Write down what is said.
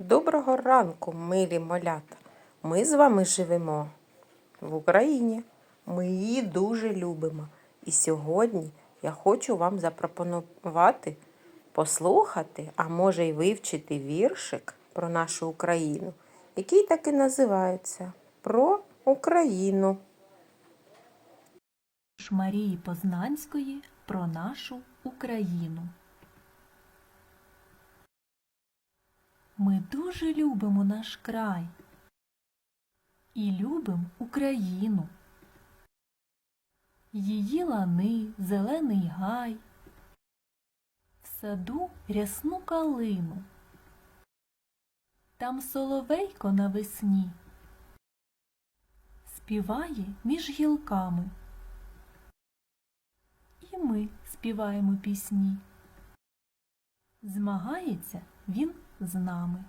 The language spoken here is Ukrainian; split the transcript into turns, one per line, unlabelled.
Доброго ранку, милі малята. Ми з вами живемо в Україні. Ми її дуже любимо. І сьогодні я хочу вам запропонувати послухати, а може й вивчити віршик про нашу Україну, який так і називається Про Україну.
Марії Познанської про нашу Україну. Ми дуже любимо наш край і любимо Україну. Її лани, зелений гай, в саду рясну калину. Там соловейко навесні співає між гілками. І ми співаємо пісні. Змагається він з нами.